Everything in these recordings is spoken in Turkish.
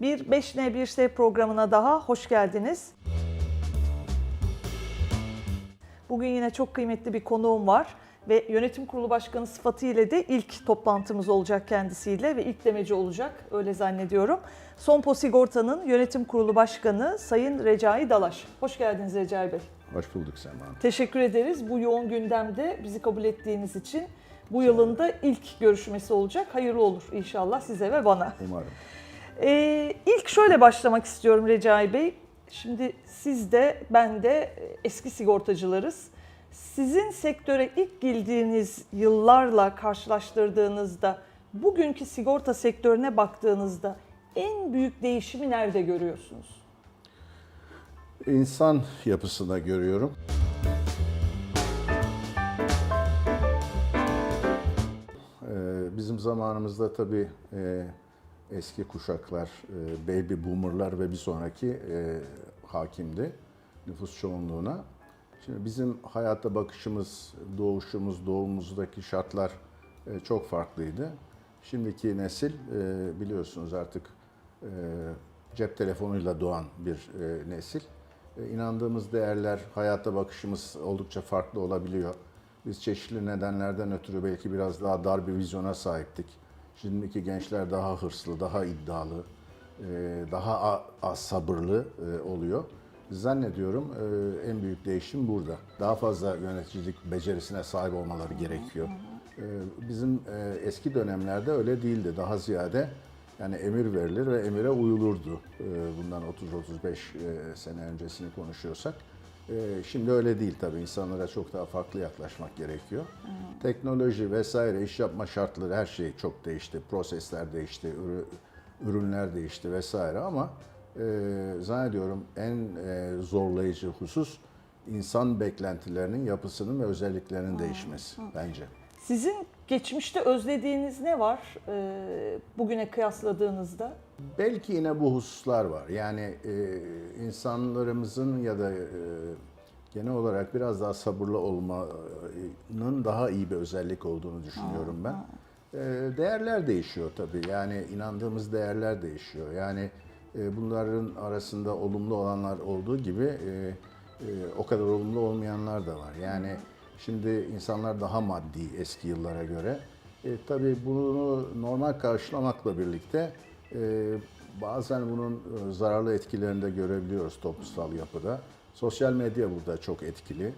Bir 5N 1S programına daha hoş geldiniz. Bugün yine çok kıymetli bir konuğum var ve yönetim kurulu başkanı sıfatıyla de ilk toplantımız olacak kendisiyle ve ilk demeci olacak öyle zannediyorum. Sompo Sigorta'nın yönetim kurulu başkanı Sayın Recai Dalaş. Hoş geldiniz Recai Bey. Hoş bulduk Sema Hanım. Teşekkür ederiz bu yoğun gündemde bizi kabul ettiğiniz için. Bu yılın da ilk görüşmesi olacak. Hayırlı olur inşallah size ve bana. Umarım. Ee, ilk şöyle başlamak istiyorum Recai Bey. Şimdi siz de ben de eski sigortacılarız. Sizin sektöre ilk girdiğiniz yıllarla karşılaştırdığınızda bugünkü sigorta sektörüne baktığınızda en büyük değişimi nerede görüyorsunuz? İnsan yapısına görüyorum. Ee, Bizim zamanımızda tabii e, eski kuşaklar, e, baby boomerlar ve bir sonraki e, hakimdi nüfus çoğunluğuna. Şimdi bizim hayata bakışımız, doğuşumuz, doğumumuzdaki şartlar e, çok farklıydı. Şimdiki nesil biliyorsunuz artık cep telefonuyla doğan bir nesil. E, İnandığımız değerler, hayata bakışımız oldukça farklı olabiliyor. Biz çeşitli nedenlerden ötürü belki biraz daha dar bir vizyona sahiptik. Şimdiki gençler daha hırslı, daha iddialı, e, daha az sabırlı e, oluyor. Zannediyorum e, en büyük değişim burada. Daha fazla yöneticilik becerisine sahip olmaları gerekiyor. Bizim eski dönemlerde öyle değildi. Daha ziyade yani emir verilir ve emire uyulurdu. Bundan 30-35 e, sene öncesini konuşuyorsak. E, Şimdi öyle değil tabii. İnsanlara çok daha farklı yaklaşmak gerekiyor. Teknoloji vesaire, iş yapma şartları her şey çok değişti. Prosesler değişti, ürü- ürünler değişti vesaire ama e, zannediyorum en e, zorlayıcı husus insan beklentilerinin yapısının ve özelliklerinin değişmesi bence. Sizin geçmişte özlediğiniz ne var e, bugüne kıyasladığınızda? Belki yine bu hususlar var. Yani e, insanlarımızın ya da e, genel olarak biraz daha sabırlı olmanın daha iyi bir özellik olduğunu düşünüyorum ben. E, değerler değişiyor tabii. Yani inandığımız değerler değişiyor. Yani e, bunların arasında olumlu olanlar olduğu gibi e, e, o kadar olumlu olmayanlar da var. Yani şimdi insanlar daha maddi eski yıllara göre. E, tabii bunu normal karşılamakla birlikte bazen bunun e, zararlı etkilerini de görebiliyoruz toplumsal yapıda. Sosyal medya burada çok etkili.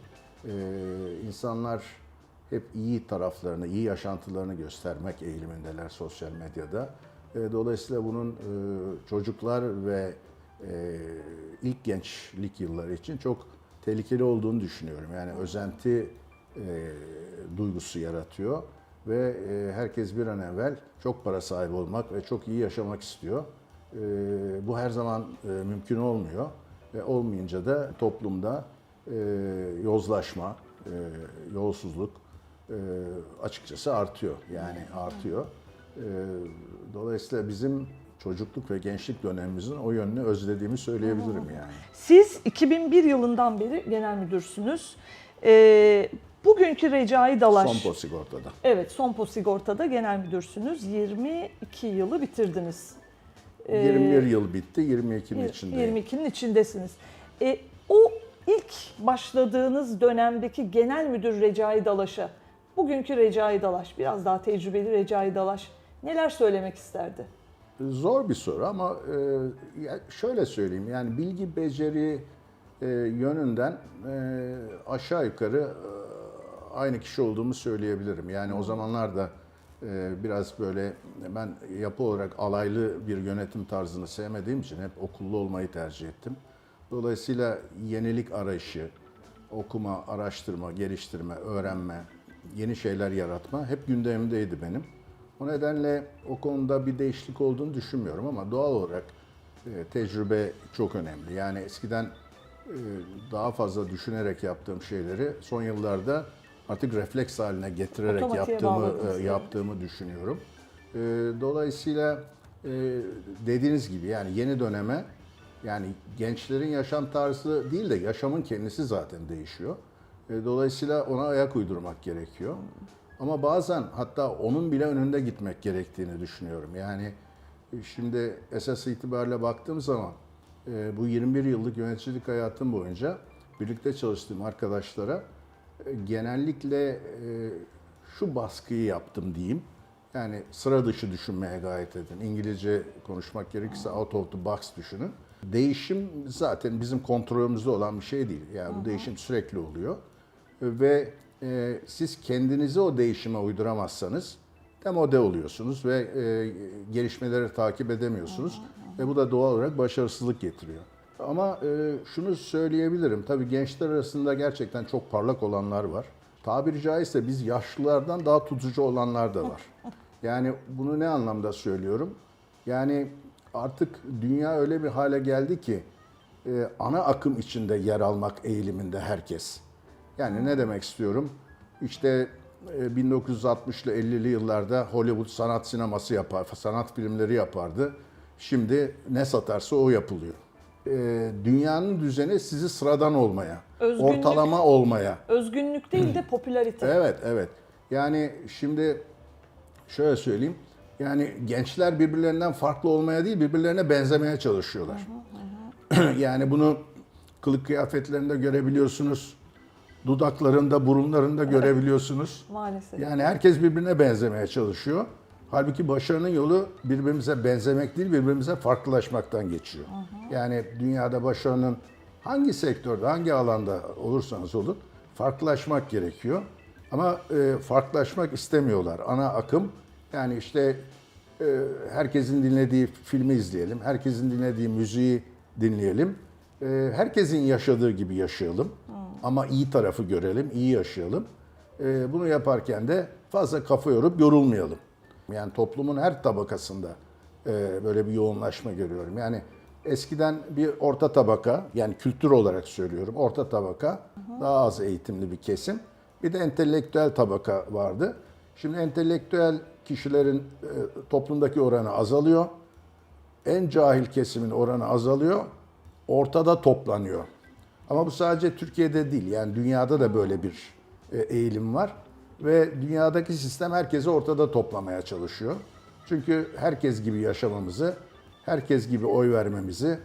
E, insanlar hep iyi taraflarını, iyi yaşantılarını göstermek eğilimindeler sosyal medyada. E, dolayısıyla bunun e, çocuklar ve e, ilk gençlik yılları için çok tehlikeli olduğunu düşünüyorum. Yani özenti duygusu yaratıyor ve e, herkes bir an evvel çok para sahibi olmak ve çok iyi yaşamak istiyor. E, bu her zaman e, mümkün olmuyor ve olmayınca da toplumda yozlaşma, yolsuzluk açıkçası artıyor. Yani artıyor. Dolayısıyla bizim çocukluk ve gençlik dönemimizin o yönünü özlediğimi söyleyebilirim yani. Siz 2001 yılından beri genel müdürsünüz. Bugünkü Recai Dalaş. Sompo sigortada. Evet, Sompo Sigorta'da genel müdürsünüz. 22 yılı bitirdiniz. Ee, 21 yıl bitti, 22'nin içindeyim. 22'nin içindesiniz. E, o ilk başladığınız dönemdeki genel müdür Recai Dalaş'a, bugünkü Recai Dalaş, biraz daha tecrübeli Recai Dalaş neler söylemek isterdi? Zor bir soru ama e, şöyle söyleyeyim yani bilgi beceri e, yönünden e, aşağı yukarı aynı kişi olduğumu söyleyebilirim. Yani o zamanlar da e, biraz böyle ben yapı olarak alaylı bir yönetim tarzını sevmediğim için hep okullu olmayı tercih ettim. Dolayısıyla yenilik arayışı, okuma, araştırma, geliştirme, öğrenme, yeni şeyler yaratma hep gündemimdeydi benim. O nedenle o konuda bir değişiklik olduğunu düşünmüyorum ama doğal olarak e, tecrübe çok önemli. Yani eskiden e, daha fazla düşünerek yaptığım şeyleri son yıllarda artık refleks haline getirerek Otomatiğe yaptığımı e, yaptığımı düşünüyorum. E, Dolayısıyla e, dediğiniz gibi yani yeni döneme yani gençlerin yaşam tarzı değil de yaşamın kendisi zaten değişiyor. E, Dolayısıyla ona ayak uydurmak gerekiyor. Ama bazen hatta onun bile önünde gitmek gerektiğini düşünüyorum. Yani E, Şimdi esas itibariyle baktığım zaman e, bu 21 yıllık yöneticilik hayatım boyunca birlikte çalıştığım arkadaşlara genellikle e, şu baskıyı yaptım diyeyim. Yani sıra dışı düşünmeye gayret edin. İngilizce konuşmak gerekirse out of the box düşünün. Değişim zaten bizim kontrolümüzde olan bir şey değil. Yani bu değişim sürekli oluyor. Ve e, siz kendinizi o değişime uyduramazsanız demode oluyorsunuz ve e, gelişmeleri takip edemiyorsunuz. Ve bu da doğal olarak başarısızlık getiriyor. Ama e, şunu söyleyebilirim. Tabii gençler arasında gerçekten çok parlak olanlar var. Tabiri caizse biz yaşlılardan daha tutucu olanlar da var. Yani bunu ne anlamda söylüyorum? Yani artık dünya öyle bir hale geldi ki e, ana akım içinde yer almak eğiliminde herkes. Yani ne demek istiyorum? İşte e, 1960'lı 50'li yıllarda Hollywood sanat sineması yapar, sanat filmleri yapardı. Şimdi ne satarsa o yapılıyor. E, Dünyanın düzeni sizi sıradan olmaya, Özgünlük. ortalama olmaya, Özgünlük değil de popülarite. Evet, evet. Yani şimdi şöyle söyleyeyim. Yani gençler birbirlerinden farklı olmaya değil, birbirlerine benzemeye çalışıyorlar. yani bunu kılık kıyafetlerinde görebiliyorsunuz. Dudaklarında, burunlarında görebiliyorsunuz. Maalesef. Yani herkes birbirine benzemeye çalışıyor. Halbuki başarının yolu birbirimize benzemek değil, birbirimize farklılaşmaktan geçiyor. Yani dünyada başarının hangi sektörde, hangi alanda olursanız olun farklılaşmak gerekiyor. Ama e, farklılaşmak istemiyorlar. Ana akım yani işte e, herkesin dinlediği filmi izleyelim, herkesin dinlediği müziği dinleyelim. E, herkesin yaşadığı gibi yaşayalım. Ama iyi tarafı görelim, iyi yaşayalım. E, bunu yaparken de fazla kafa yorup yorulmayalım. Yani toplumun her tabakasında e, böyle bir yoğunlaşma görüyorum. Yani eskiden bir orta tabaka, yani kültür olarak söylüyorum, orta tabaka daha az eğitimli bir kesim. Bir de entelektüel tabaka vardı. Şimdi entelektüel kişilerin e, toplumdaki oranı azalıyor. En cahil kesimin oranı azalıyor. Ortada toplanıyor. Ama bu sadece Türkiye'de değil. Yani dünyada da böyle bir e, eğilim var. Ve dünyadaki sistem herkesi ortada toplamaya çalışıyor. Çünkü herkes gibi yaşamamızı, herkes gibi oy vermemizi,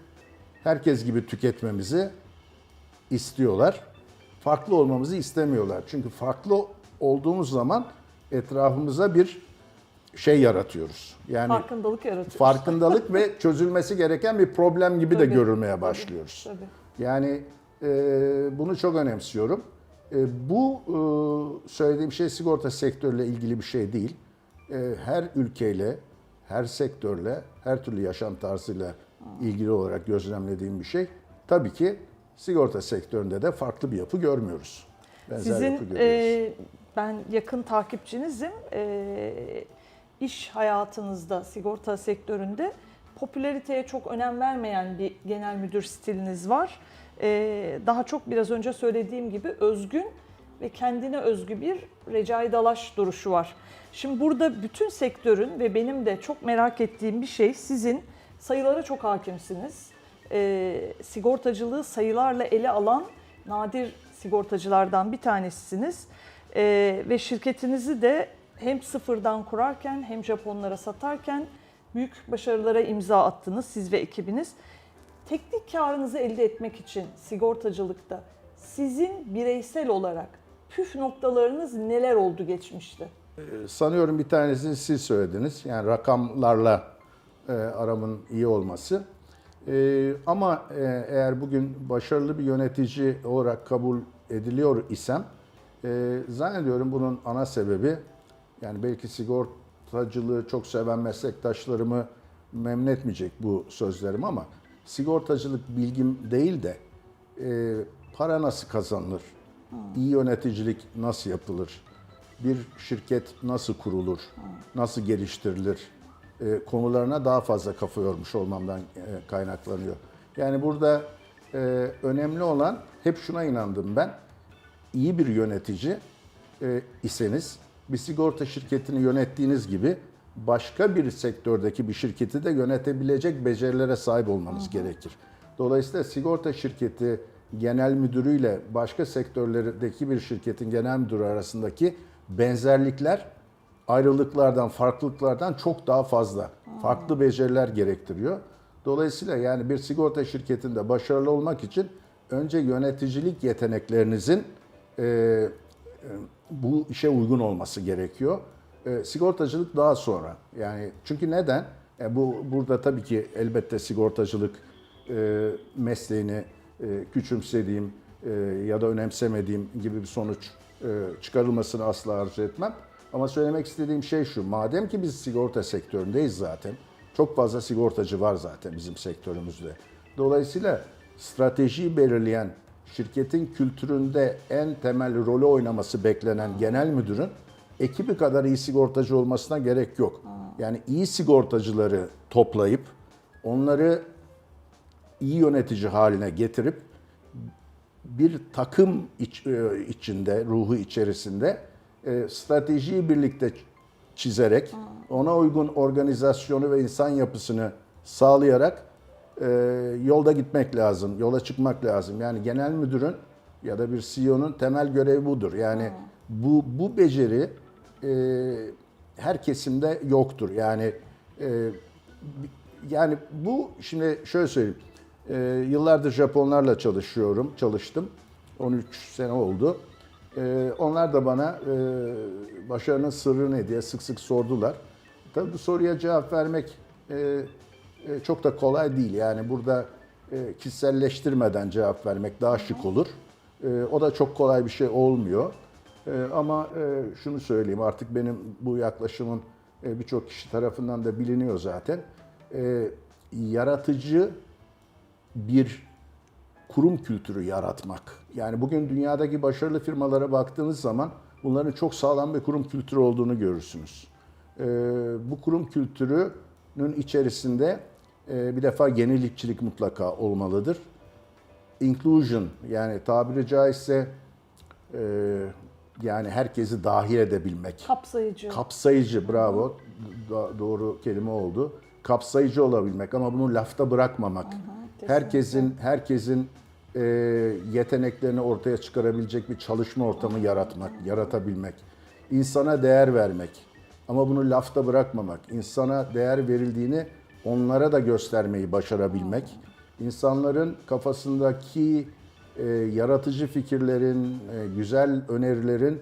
herkes gibi tüketmemizi istiyorlar. Farklı olmamızı istemiyorlar. Çünkü farklı olduğumuz zaman etrafımıza bir şey yaratıyoruz. Yani Farkındalık yaratıyor. farkındalık ve çözülmesi gereken bir problem gibi de Tabii, görülmeye tabii, başlıyoruz. tabii. Yani e, bunu çok önemsiyorum. E, bu e, söylediğim şey sigorta sektörüyle ilgili bir şey değil. E, her ülkeyle, her sektörle, her türlü yaşam tarzıyla ilgili olarak gözlemlediğim bir şey. Tabii ki sigorta sektöründe de farklı bir yapı görmüyoruz. Benzer yapı Sizin görüyoruz. e, ben yakın takipçinizim. E, iş hayatınızda, sigorta sektöründe popülariteye çok önem vermeyen bir genel müdür stiliniz var. E, daha çok biraz önce söylediğim gibi özgün ve kendine özgü bir Recai Dalaş duruşu var. Şimdi burada bütün sektörün ve benim de çok merak ettiğim bir şey sizin sayılara çok hakimsiniz. E, sigortacılığı sayılarla ele alan nadir sigortacılardan bir tanesisiniz. E, ve şirketinizi de hem sıfırdan kurarken hem Japonlara satarken büyük başarılara imza attınız siz ve ekibiniz. Teknik karınızı elde etmek için sigortacılıkta sizin bireysel olarak püf noktalarınız neler oldu geçmişte? Sanıyorum bir tanesini siz söylediniz. Yani rakamlarla e, aramın iyi olması. E, ama e, eğer bugün başarılı bir yönetici olarak kabul ediliyor isem e, zannediyorum bunun ana sebebi yani belki sigortacılığı çok seven meslektaşlarımı memnun etmeyecek bu sözlerim ama sigortacılık bilgim değil de e, para nasıl kazanılır, iyi yöneticilik nasıl yapılır, bir şirket nasıl kurulur, nasıl geliştirilir? E, konularına daha fazla kafa yormuş olmamdan e, kaynaklanıyor. Yani burada e, önemli olan hep şuna inandım ben. İyi bir yönetici e, iseniz bir sigorta şirketini yönettiğiniz gibi başka bir sektördeki bir şirketi de yönetebilecek becerilere sahip olmanız gerekir. Dolayısıyla sigorta şirketi genel müdürüyle başka sektörlerdeki bir şirketin genel müdürü arasındaki benzerlikler ayrılıklardan, farklılıklardan çok daha fazla. Farklı beceriler gerektiriyor. Dolayısıyla yani bir sigorta şirketinde başarılı olmak için önce yöneticilik yeteneklerinizin e, bu işe uygun olması gerekiyor. E, sigortacılık daha sonra. Yani çünkü neden? E, bu burada tabii ki elbette sigortacılık e, mesleğini e, küçümsediğim e, ya da önemsemediğim gibi bir sonuç e, çıkarılmasını asla arzu etmem. Ama söylemek istediğim şey şu. Madem ki biz sigorta sektöründeyiz zaten. Çok fazla sigortacı var zaten bizim sektörümüzde. Dolayısıyla stratejiyi belirleyen şirketin kültüründe en temel rolü oynaması beklenen genel müdürün ekibi kadar iyi sigortacı olmasına gerek yok. Yani iyi sigortacıları toplayıp onları iyi yönetici haline getirip bir takım iç- e, içinde, ruhu içerisinde e, stratejiyi birlikte çizerek, ona uygun organizasyonu ve insan yapısını sağlayarak e, yolda gitmek lazım, yola çıkmak lazım. Yani genel müdürün ya da bir CEO'nun temel görevi budur. Yani bu bu beceri e, her kesimde yoktur. Yani e, yani bu şimdi şöyle söyleyeyim. Ee, yıllardır Japonlarla çalışıyorum, çalıştım. 13 sene oldu. Ee, onlar da bana e, başarının sırrı ne diye sık sık sordular. Tabii bu soruya cevap vermek e, e, çok da kolay değil. Yani burada e, kişiselleştirmeden cevap vermek daha şık olur. E, o da çok kolay bir şey olmuyor. E, ama e, şunu söyleyeyim artık benim bu yaklaşımın e, birçok kişi tarafından da biliniyor zaten. E, yaratıcı bir kurum kültürü yaratmak. Yani bugün dünyadaki başarılı firmalara baktığınız zaman bunların çok sağlam bir kurum kültürü olduğunu görürsünüz. Bu kurum kültürünün içerisinde bir defa yenilikçilik mutlaka olmalıdır. Inclusion yani tabiri caizse yani herkesi dahil edebilmek. Kapsayıcı. Kapsayıcı, bravo. Do- doğru kelime oldu. Kapsayıcı olabilmek ama bunu lafta bırakmamak. kesinlikle. herkesin herkesin e, yeteneklerini ortaya çıkarabilecek bir çalışma ortamı yaratmak, yaratabilmek. İnsana değer vermek. Ama bunu lafta bırakmamak. İnsana değer verildiğini onlara da göstermeyi başarabilmek. İnsanların kafasındaki e, yaratıcı fikirlerin, e, güzel önerilerin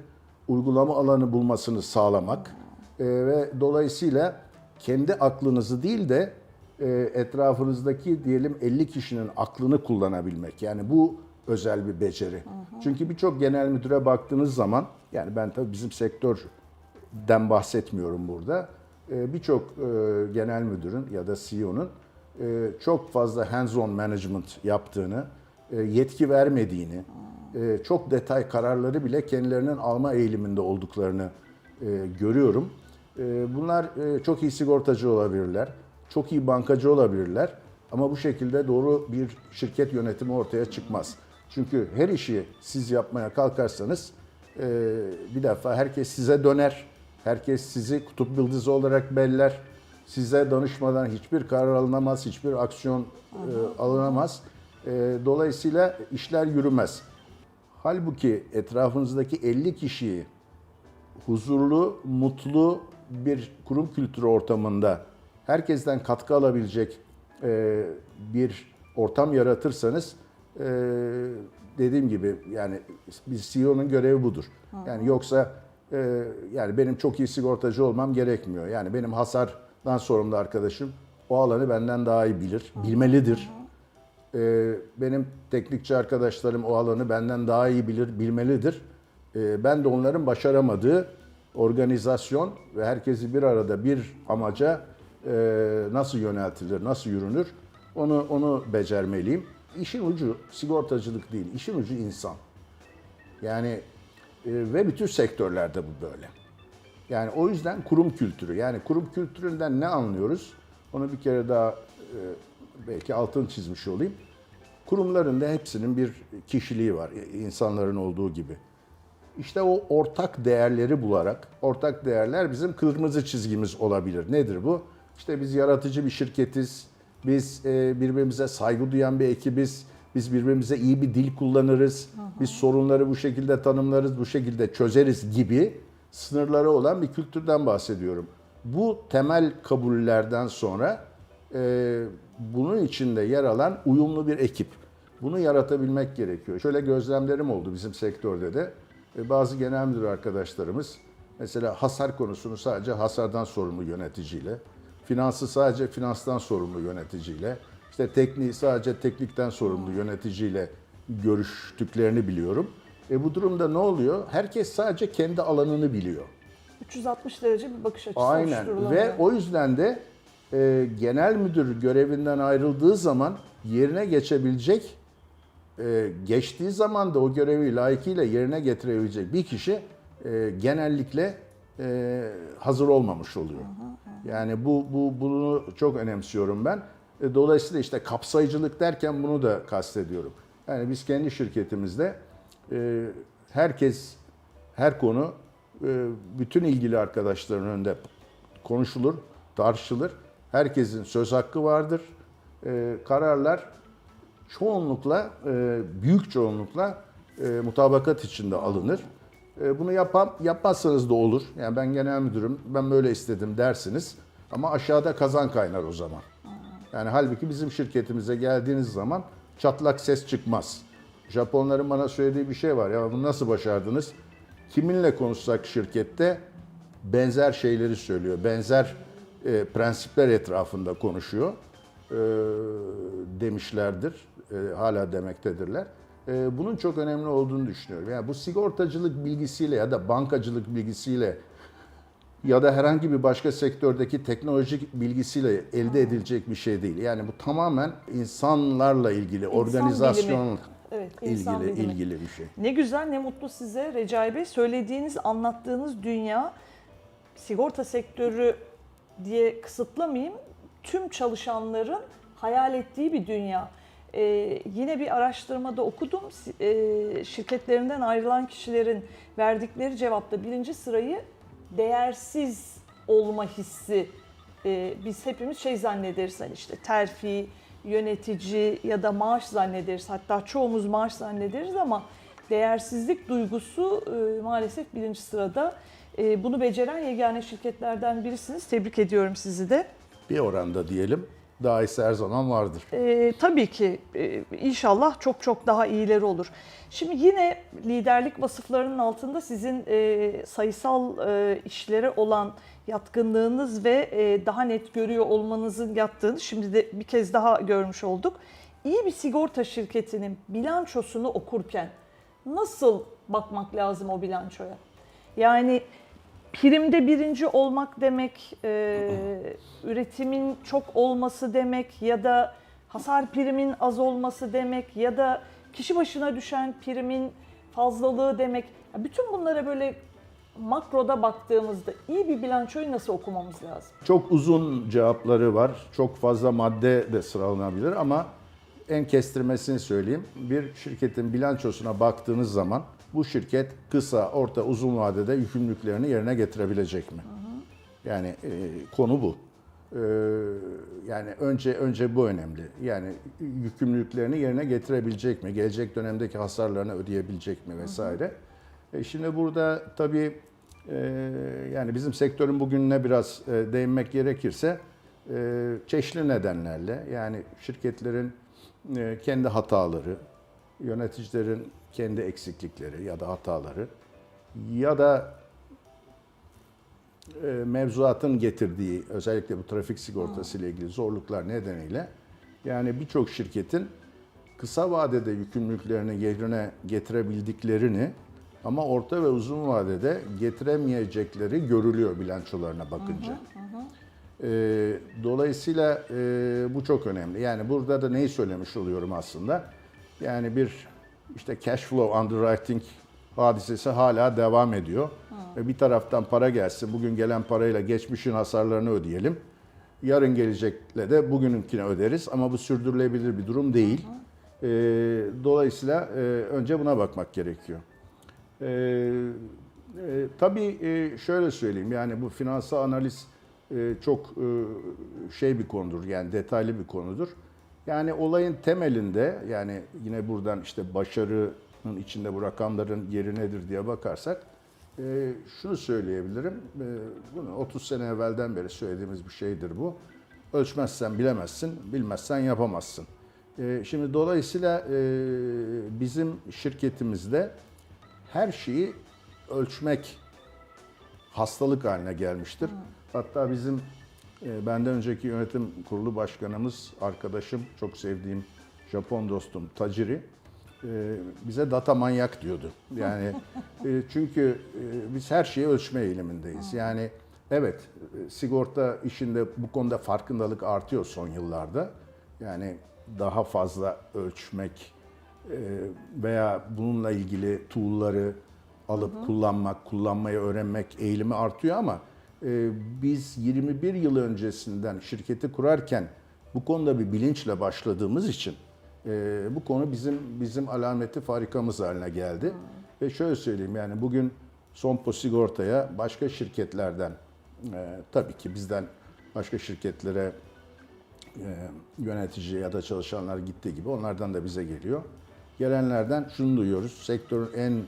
uygulama alanı bulmasını sağlamak E, ve dolayısıyla kendi aklınızı değil de e, etrafınızdaki diyelim 50 kişinin aklını kullanabilmek. Yani bu özel bir beceri. Çünkü birçok genel müdüre baktığınız zaman yani ben tabii bizim sektörden bahsetmiyorum burada. E, Birçok e, genel müdürün ya da CEO'nun e, çok fazla hands-on management yaptığını, yetki vermediğini, e, çok detay kararları bile kendilerinin alma eğiliminde olduklarını e, görüyorum. E, Bunlar e, çok iyi sigortacı olabilirler, çok iyi bankacı olabilirler ama bu şekilde doğru bir şirket yönetimi ortaya çıkmaz. Çünkü her işi siz yapmaya kalkarsanız e, bir defa herkes size döner, herkes sizi kutup yıldızı olarak beller, size danışmadan hiçbir karar alınamaz, hiçbir aksiyon e, alınamaz. E, dolayısıyla işler yürümez. Halbuki etrafınızdaki 50 kişiyi huzurlu, mutlu bir kurum kültürü ortamında herkesten katkı alabilecek e, bir ortam yaratırsanız e, dediğim gibi yani bir CEO'nun görevi budur. Yani yoksa e, yani benim çok iyi sigortacı olmam gerekmiyor. Yani benim hasardan sorumlu arkadaşım o alanı benden daha iyi bilir, bilmelidir. Ee, benim teknikçi arkadaşlarım o alanı benden daha iyi bilir, bilmelidir. Ee, ben de onların başaramadığı organizasyon ve herkesi bir arada bir amaca e, nasıl yöneltilir, nasıl yürünür onu onu becermeliyim. İşin ucu sigortacılık değil, işin ucu insan. Yani e, ve bütün sektörlerde bu böyle. Yani o yüzden kurum kültürü. Yani kurum kültüründen ne anlıyoruz? Onu bir kere daha e, belki altını çizmiş olayım. Kurumların da hepsinin bir kişiliği var. insanların olduğu gibi. İşte o ortak değerleri bularak, ortak değerler bizim kırmızı çizgimiz olabilir. Nedir bu? İşte biz yaratıcı bir şirketiz, biz e, birbirimize saygı duyan bir ekibiz, biz birbirimize iyi bir dil kullanırız, biz sorunları bu şekilde tanımlarız, bu şekilde çözeriz gibi sınırları olan bir kültürden bahsediyorum. Bu temel kabullerden sonra e, bunun içinde yer alan uyumlu bir ekip. Bunu yaratabilmek gerekiyor. Şöyle gözlemlerim oldu bizim sektörde de. E, bazı genel müdür arkadaşlarımız mesela hasar konusunu sadece hasardan sorumlu yöneticiyle, finansı sadece finanstan sorumlu yöneticiyle, işte tekniği sadece teknikten sorumlu yöneticiyle görüştüklerini biliyorum. E bu durumda ne oluyor? Herkes sadece kendi alanını biliyor. 360 derece bir bakış açısı Aynen ve o yüzden de e, genel müdür görevinden ayrıldığı zaman yerine geçebilecek, e, geçtiği zaman da o görevi layıkıyla yerine getirebilecek bir kişi e, genellikle e, hazır olmamış oluyor. Yani bu, bu bunu çok önemsiyorum ben. E, dolayısıyla işte kapsayıcılık derken bunu da kastediyorum. Yani biz kendi şirketimizde e, herkes her konu e, bütün ilgili arkadaşların önünde konuşulur, tartışılır. Herkesin söz hakkı vardır. E, Kararlar çoğunlukla, e, büyük çoğunlukla e, mutabakat içinde alınır. E, Bunu yapan, yapmazsanız da olur. Yani ben genel müdürüm, ben böyle istedim dersiniz. Ama aşağıda kazan kaynar o zaman. Yani halbuki bizim şirketimize geldiğiniz zaman çatlak ses çıkmaz. Japonların bana söylediği bir şey var. Ya bunu nasıl başardınız? Kiminle konuşsak şirkette benzer şeyleri söylüyor. Benzer e, prensipler etrafında konuşuyor e, demişlerdir. E, hala demektedirler. E, bunun çok önemli olduğunu düşünüyorum. Yani bu sigortacılık bilgisiyle ya da bankacılık bilgisiyle ya da herhangi bir başka sektördeki teknolojik bilgisiyle elde edilecek bir şey değil. Yani bu tamamen insanlarla ilgili, organizasyon bilimi. Evet, insan ilgili bilimi. ilgili bir şey. Ne güzel ne mutlu size Recai Bey. Söylediğiniz, anlattığınız dünya sigorta sektörü diye kısıtlamayayım. Tüm çalışanların hayal ettiği bir dünya. Ee, yine bir araştırmada okudum. E, şirketlerinden ayrılan kişilerin verdikleri cevapta birinci sırayı değersiz olma hissi. Ee, biz hepimiz şey zannederiz hani işte terfi, yönetici ya da maaş zannederiz. Hatta çoğumuz maaş zannederiz ama değersizlik duygusu e, maalesef birinci sırada. E, bunu beceren yegane şirketlerden birisiniz. Tebrik ediyorum sizi de. Bir oranda diyelim. Daha iyisi her zaman vardır. E, tabii ki e, inşallah çok çok daha iyileri olur. Şimdi yine liderlik vasıflarının altında sizin e, sayısal e, işlere olan yatkınlığınız ve e, daha net görüyor olmanızın yattığını şimdi de bir kez daha görmüş olduk. İyi bir sigorta şirketinin bilançosunu okurken nasıl bakmak lazım o bilançoya? Yani primde birinci olmak demek, e, üretimin çok olması demek ya da hasar primin az olması demek ya da kişi başına düşen primin fazlalığı demek. Ya bütün bunlara böyle makroda baktığımızda iyi bir bilançoyu nasıl okumamız lazım? Çok uzun cevapları var. Çok fazla madde de sıralanabilir ama en kestirmesini söyleyeyim. Bir şirketin bilançosuna baktığınız zaman bu şirket kısa, orta, uzun vadede yükümlülüklerini yerine getirebilecek mi? Yani e, konu bu. E, yani önce önce bu önemli. Yani yükümlülüklerini yerine getirebilecek mi? Gelecek dönemdeki hasarlarını ödeyebilecek mi vesaire. E, şimdi burada tabii e, yani bizim sektörün bugününe biraz e, değinmek gerekirse e, çeşitli nedenlerle yani şirketlerin e, kendi hataları, yöneticilerin kendi eksiklikleri ya da hataları ya da e, mevzuatın getirdiği özellikle bu trafik sigortası ile ilgili zorluklar nedeniyle yani birçok şirketin kısa vadede yükümlülüklerini yerine getirebildiklerini ama orta ve uzun vadede getiremeyecekleri görülüyor bilançolarına bakınca. E, dolayısıyla e, bu çok önemli. Yani burada da neyi söylemiş oluyorum aslında? Yani bir işte cash flow underwriting hadisesi hala devam ediyor. Ve bir taraftan para gelsin, bugün gelen parayla geçmişin hasarlarını ödeyelim. Yarın gelecekle de bugününkini öderiz ama bu sürdürülebilir bir durum değil. E, dolayısıyla e, önce buna bakmak gerekiyor. E, e, tabii e, şöyle söyleyeyim yani bu finansal analiz e, çok e, şey bir konudur yani detaylı bir konudur. Yani olayın temelinde yani yine buradan işte başarının içinde bu rakamların yeri nedir diye bakarsak Ee, şunu söyleyebilirim. Ee, bunu 30 sene evvelden beri söylediğimiz bir şeydir bu. Ölçmezsen bilemezsin, bilmezsen yapamazsın. Ee, şimdi dolayısıyla e, bizim şirketimizde her şeyi ölçmek hastalık haline gelmiştir. Hatta bizim e, benden önceki yönetim kurulu başkanımız, arkadaşım, çok sevdiğim Japon dostum Tajiri e, bize data manyak diyordu. Yani e, çünkü e, biz her şeyi ölçme eğilimindeyiz. Yani evet sigorta işinde bu konuda farkındalık artıyor son yıllarda. Yani daha fazla ölçmek veya bununla ilgili tool'ları alıp kullanmak, kullanmayı öğrenmek eğilimi artıyor ama biz 21 yıl öncesinden şirketi kurarken bu konuda bir bilinçle başladığımız için e, bu konu bizim bizim alameti farikamız haline geldi. Ve şöyle söyleyeyim yani bugün Sompo Sigorta'ya başka şirketlerden e, tabii ki bizden başka şirketlere e, yönetici ya da çalışanlar gittiği gibi onlardan da bize geliyor. Gelenlerden şunu duyuyoruz. Sektörün en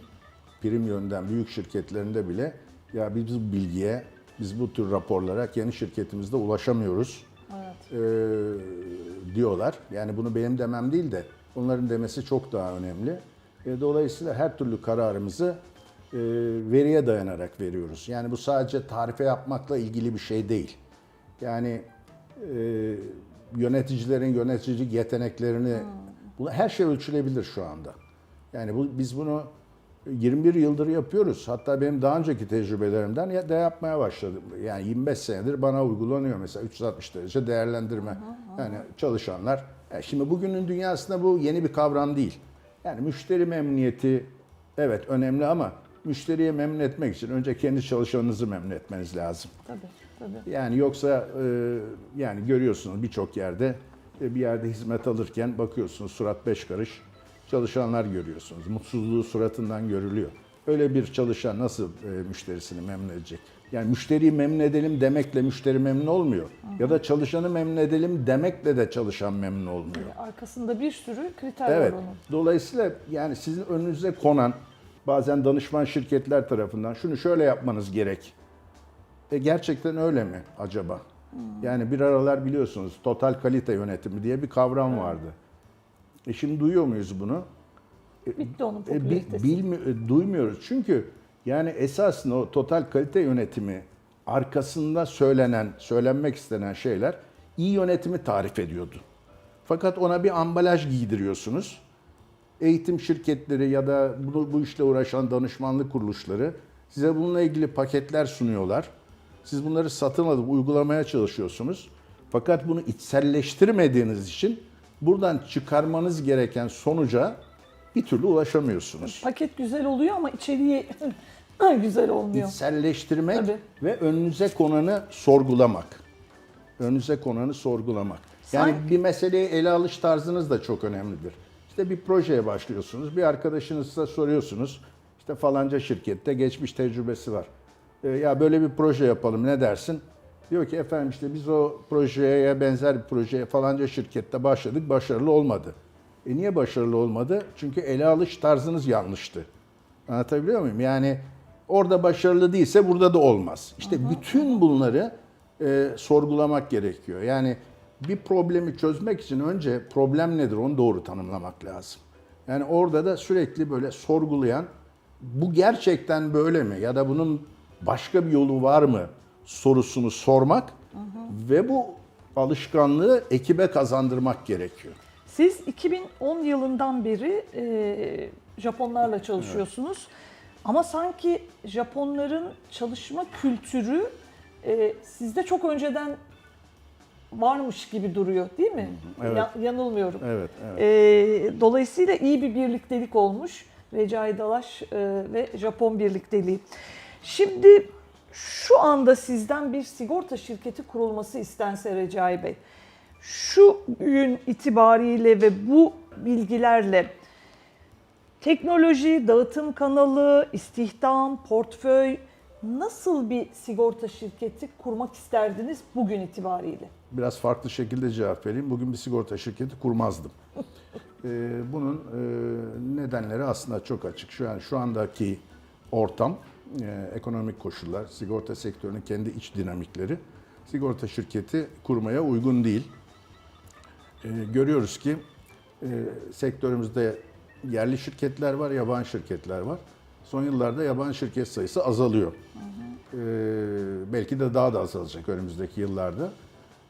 prim yönden büyük şirketlerinde bile ya biz bu bilgiye, biz bu tür raporlara kendi şirketimizde ulaşamıyoruz Evet. e, diyorlar. Yani bunu benim demem değil de onların demesi çok daha önemli. E, dolayısıyla her türlü kararımızı e, veriye dayanarak veriyoruz. Yani bu sadece tarife yapmakla ilgili bir şey değil. Yani e, yöneticilerin yöneticilik yeteneklerini, bu her şey ölçülebilir şu anda. Yani bu, biz bunu 21 yıldır yapıyoruz. Hatta benim daha önceki tecrübelerimden ya- da yapmaya başladım. Yani 25 senedir bana uygulanıyor mesela 360 derece değerlendirme. Yani çalışanlar. Yani şimdi bugünün dünyasında bu yeni bir kavram değil. Yani müşteri memnuniyeti evet önemli ama müşteriye memnun etmek için önce kendi çalışanınızı memnun etmeniz lazım. Tabii, tabii. Yani yoksa e, yani görüyorsunuz birçok yerde e, bir yerde hizmet alırken bakıyorsunuz surat beş karış çalışanlar görüyorsunuz. Mutsuzluğu suratından görülüyor. Öyle bir çalışan nasıl e, müşterisini memnun edecek? Yani müşteriyi memnun edelim demekle müşteri memnun olmuyor. Ya da çalışanı memnun edelim demekle de çalışan memnun olmuyor. Arkasında bir sürü kriter Evet. var onun. Dolayısıyla yani sizin önünüze konan bazen danışman şirketler tarafından şunu şöyle yapmanız gerek. E gerçekten öyle mi acaba? Yani bir aralar biliyorsunuz total kalite yönetimi diye bir kavram vardı. E şimdi duyuyor muyuz bunu? Bitti onun E, popülaritesi. bilmi- e, duymuyoruz. Çünkü yani esasında o total kalite yönetimi arkasında söylenen, söylenmek istenen şeyler iyi yönetimi tarif ediyordu. Fakat ona bir ambalaj giydiriyorsunuz. Eğitim şirketleri ya da bu, bu işle uğraşan danışmanlık kuruluşları size bununla ilgili paketler sunuyorlar. Siz bunları satın alıp uygulamaya çalışıyorsunuz. Fakat bunu içselleştirmediğiniz için buradan çıkarmanız gereken sonuca bir türlü ulaşamıyorsunuz. Paket güzel oluyor ama içeriği güzel olmuyor. İçselleştirmek Tabii. ve önünüze konanı sorgulamak. Önünüze konanı sorgulamak. Yani Sanki- bir meseleyi ele alış tarzınız da çok önemlidir. İşte bir projeye başlıyorsunuz, bir arkadaşınızla soruyorsunuz. İşte falanca şirkette geçmiş tecrübesi var. E, ya böyle bir proje yapalım ne dersin? Diyor ki efendim işte biz o projeye benzer bir projeye falanca şirkette başladık, başarılı olmadı. E niye başarılı olmadı? Çünkü ele alış tarzınız yanlıştı. Anlatabiliyor muyum? Yani orada başarılı değilse burada da olmaz. İşte bütün bunları e, sorgulamak gerekiyor. Yani bir problemi çözmek için önce problem nedir onu doğru tanımlamak lazım. Yani orada da sürekli böyle sorgulayan bu gerçekten böyle mi ya da bunun başka bir yolu var mı sorusunu sormak ve bu alışkanlığı ekibe kazandırmak gerekiyor. Siz 2010 yılından beri e, Japonlarla çalışıyorsunuz. Ama sanki Japonların çalışma kültürü e, sizde çok önceden varmış gibi duruyor değil mi? Evet. Ya- yanılmıyorum. Evet, evet. E, dolayısıyla iyi bir birliktelik olmuş. Recai Dalaş e, ve Japon birlikteliği. Şimdi şu anda sizden bir sigorta şirketi kurulması istense Recai Bey, şu gün itibariyle ve bu bilgilerle teknoloji, dağıtım kanalı, istihdam, portföy nasıl bir sigorta şirketi kurmak isterdiniz bugün itibariyle? biraz farklı şekilde cevap vereyim. Bugün bir sigorta şirketi kurmazdım. Ee, bunun e, nedenleri aslında çok açık. Şu an şu andaki ortam e, ekonomik koşullar, sigorta sektörünün kendi iç dinamikleri sigorta şirketi kurmaya uygun değil. E, görüyoruz ki e, sektörümüzde yerli şirketler var, yabancı şirketler var. Son yıllarda yabancı şirket sayısı azalıyor. E, belki de daha da azalacak önümüzdeki yıllarda.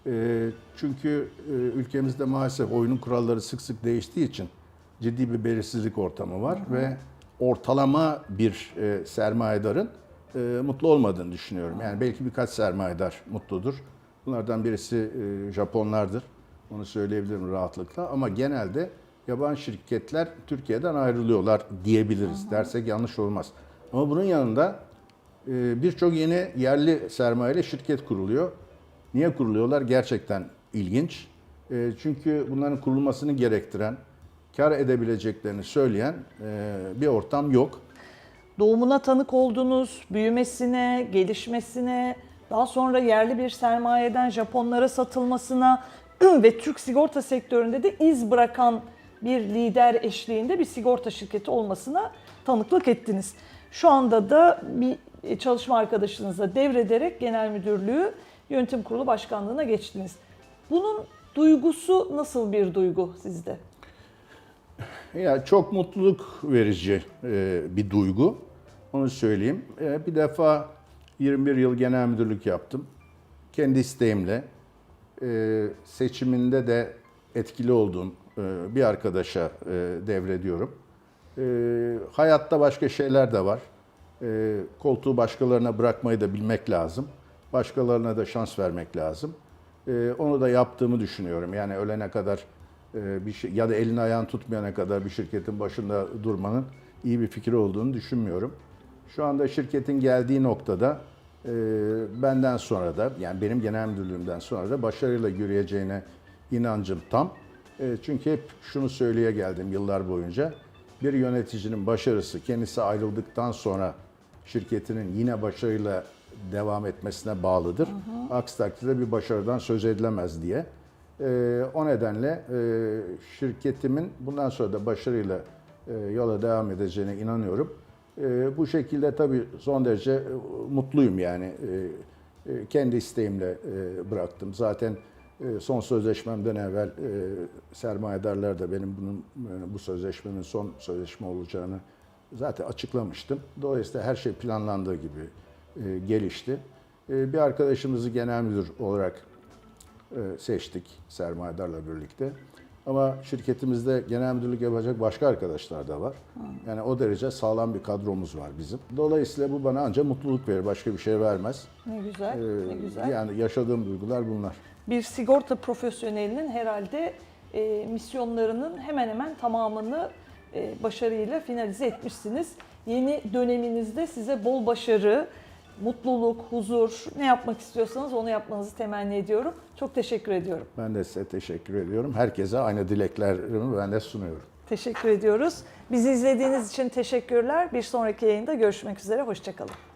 E, çünkü e, ülkemizde maalesef oyunun kuralları sık sık değiştiği için ciddi bir belirsizlik ortamı var ve ortalama bir e, sermayedarın e, mutlu olmadığını düşünüyorum. Yani belki birkaç sermayedar mutludur. Bunlardan birisi e, Japonlardır. Onu söyleyebilirim rahatlıkla. Ama genelde yabancı şirketler Türkiye'den ayrılıyorlar diyebiliriz. Dersek yanlış olmaz. Ama bunun yanında e, birçok yeni yerli sermayeli şirket kuruluyor. Niye kuruluyorlar? Gerçekten ilginç. E, Çünkü bunların kurulmasını gerektiren, kar edebileceklerini söyleyen e, bir ortam yok. Doğumuna tanık oldunuz, büyümesine, gelişmesine, daha sonra yerli bir sermayeden Japonlara satılmasına ve Türk sigorta sektöründe de iz bırakan bir lider eşliğinde bir sigorta şirketi olmasına tanıklık ettiniz. Şu anda da bir çalışma arkadaşınıza devrederek genel müdürlüğü yönetim kurulu başkanlığına geçtiniz. Bunun duygusu nasıl bir duygu sizde? Ya çok mutluluk verici e, bir duygu. Onu söyleyeyim. E, bir defa 21 yıl genel müdürlük yaptım. Kendi isteğimle e, seçiminde de etkili olduğum bir arkadaşa devrediyorum. Hayatta başka şeyler de var. Koltuğu başkalarına bırakmayı da bilmek lazım. Başkalarına da şans vermek lazım. Onu da yaptığımı düşünüyorum. Yani ölene kadar bir şey ya da elini ayağını tutmayana kadar bir şirketin başında durmanın iyi bir fikir olduğunu düşünmüyorum. Şu anda şirketin geldiği noktada e, benden sonra da yani benim genel müdürlüğümden sonra da başarıyla yürüyeceğine inancım tam. E, çünkü hep şunu söyleye geldim yıllar boyunca. Bir yöneticinin başarısı kendisi ayrıldıktan sonra şirketinin yine başarıyla devam etmesine bağlıdır. Aksi takdirde bir başarıdan söz edilemez diye. Ee, o nedenle e, şirketimin bundan sonra da başarıyla e, yola devam edeceğine inanıyorum. E, bu şekilde tabii son derece mutluyum yani. Kendi isteğimle bıraktım. Zaten son sözleşmemden evvel sermayedarlar da benim bunun bu sözleşmenin son sözleşme olacağını zaten açıklamıştım. Dolayısıyla her şey planlandığı gibi gelişti. Bir arkadaşımızı genel müdür olarak seçtik sermayedarla birlikte. Ama şirketimizde genel müdürlük yapacak başka arkadaşlar da var. Yani o derece sağlam bir kadromuz var bizim. Dolayısıyla bu bana ancak mutluluk verir, başka bir şey vermez. Ne güzel, Ee, ne güzel. Yani yaşadığım duygular bunlar. bir sigorta profesyonelinin herhalde e, misyonlarının hemen hemen tamamını e, başarıyla finalize etmişsiniz. Yeni döneminizde size bol başarı, mutluluk, huzur, ne yapmak istiyorsanız onu yapmanızı temenni ediyorum. Çok teşekkür ediyorum. Ben de size teşekkür ediyorum. Herkese aynı dileklerimi ben de sunuyorum. Teşekkür ediyoruz. Bizi izlediğiniz için teşekkürler. Bir sonraki yayında görüşmek üzere. Hoşçakalın.